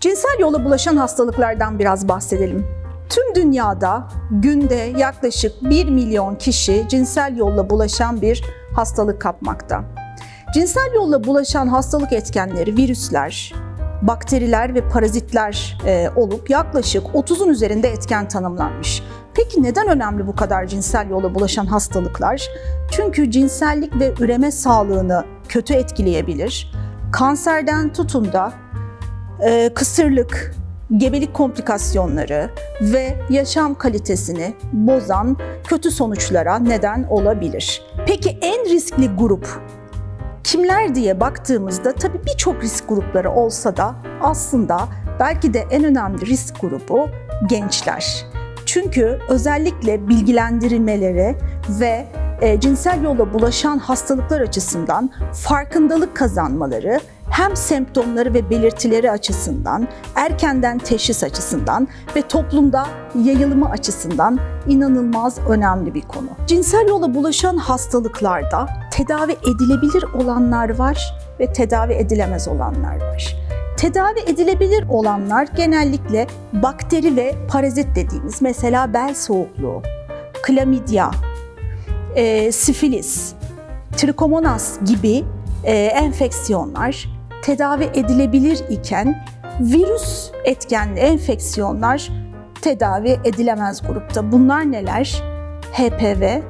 Cinsel yolla bulaşan hastalıklardan biraz bahsedelim. Tüm dünyada günde yaklaşık 1 milyon kişi cinsel yolla bulaşan bir hastalık kapmakta. Cinsel yolla bulaşan hastalık etkenleri virüsler, bakteriler ve parazitler e, olup yaklaşık 30'un üzerinde etken tanımlanmış. Peki neden önemli bu kadar cinsel yolla bulaşan hastalıklar? Çünkü cinsellik ve üreme sağlığını kötü etkileyebilir. Kanserden tutun da e, kısırlık, gebelik komplikasyonları ve yaşam kalitesini bozan kötü sonuçlara neden olabilir. Peki en riskli grup kimler diye baktığımızda tabii birçok risk grupları olsa da aslında belki de en önemli risk grubu gençler. Çünkü özellikle bilgilendirmeleri ve e, cinsel yolla bulaşan hastalıklar açısından farkındalık kazanmaları hem semptomları ve belirtileri açısından, erkenden teşhis açısından ve toplumda yayılımı açısından inanılmaz önemli bir konu. Cinsel yolla bulaşan hastalıklarda tedavi edilebilir olanlar var ve tedavi edilemez olanlar var. Tedavi edilebilir olanlar genellikle bakteri ve parazit dediğimiz mesela bel soğukluğu, klamidya, e, sifilis, trikomonas gibi e, enfeksiyonlar tedavi edilebilir iken virüs etkenli enfeksiyonlar tedavi edilemez grupta. Bunlar neler? HPV,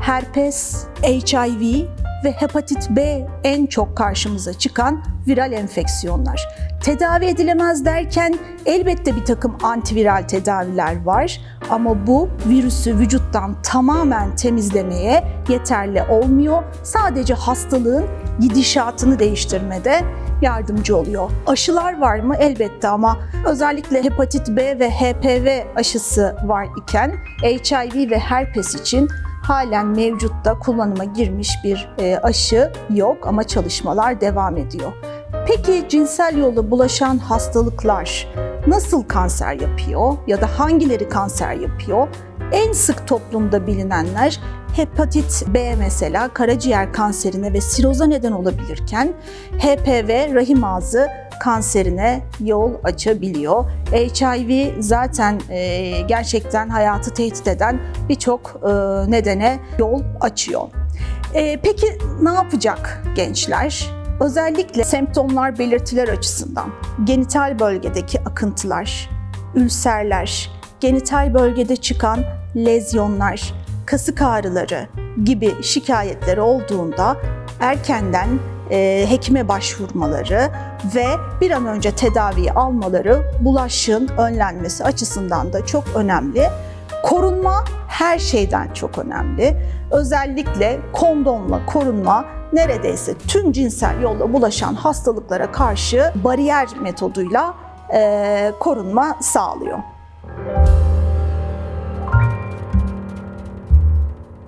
herpes, HIV ve hepatit B en çok karşımıza çıkan viral enfeksiyonlar. Tedavi edilemez derken elbette bir takım antiviral tedaviler var ama bu virüsü vücuttan tamamen temizlemeye yeterli olmuyor. Sadece hastalığın gidişatını değiştirmede yardımcı oluyor. Aşılar var mı? Elbette ama özellikle hepatit B ve HPV aşısı var iken HIV ve herpes için halen mevcutta kullanıma girmiş bir e, aşı yok ama çalışmalar devam ediyor. Peki cinsel yolla bulaşan hastalıklar nasıl kanser yapıyor ya da hangileri kanser yapıyor? En sık toplumda bilinenler hepatit B mesela karaciğer kanserine ve siroza neden olabilirken HPV rahim ağzı kanserine yol açabiliyor. HIV zaten e, gerçekten hayatı tehdit eden birçok e, nedene yol açıyor. E, peki ne yapacak gençler? Özellikle semptomlar, belirtiler açısından genital bölgedeki akıntılar, ülserler, genital bölgede çıkan lezyonlar, kasık ağrıları gibi şikayetleri olduğunda erkenden e, hekime başvurmaları ve bir an önce tedaviyi almaları bulaşığın önlenmesi açısından da çok önemli. Korunma her şeyden çok önemli. Özellikle kondomla korunma neredeyse tüm cinsel yolla bulaşan hastalıklara karşı bariyer metoduyla e, korunma sağlıyor.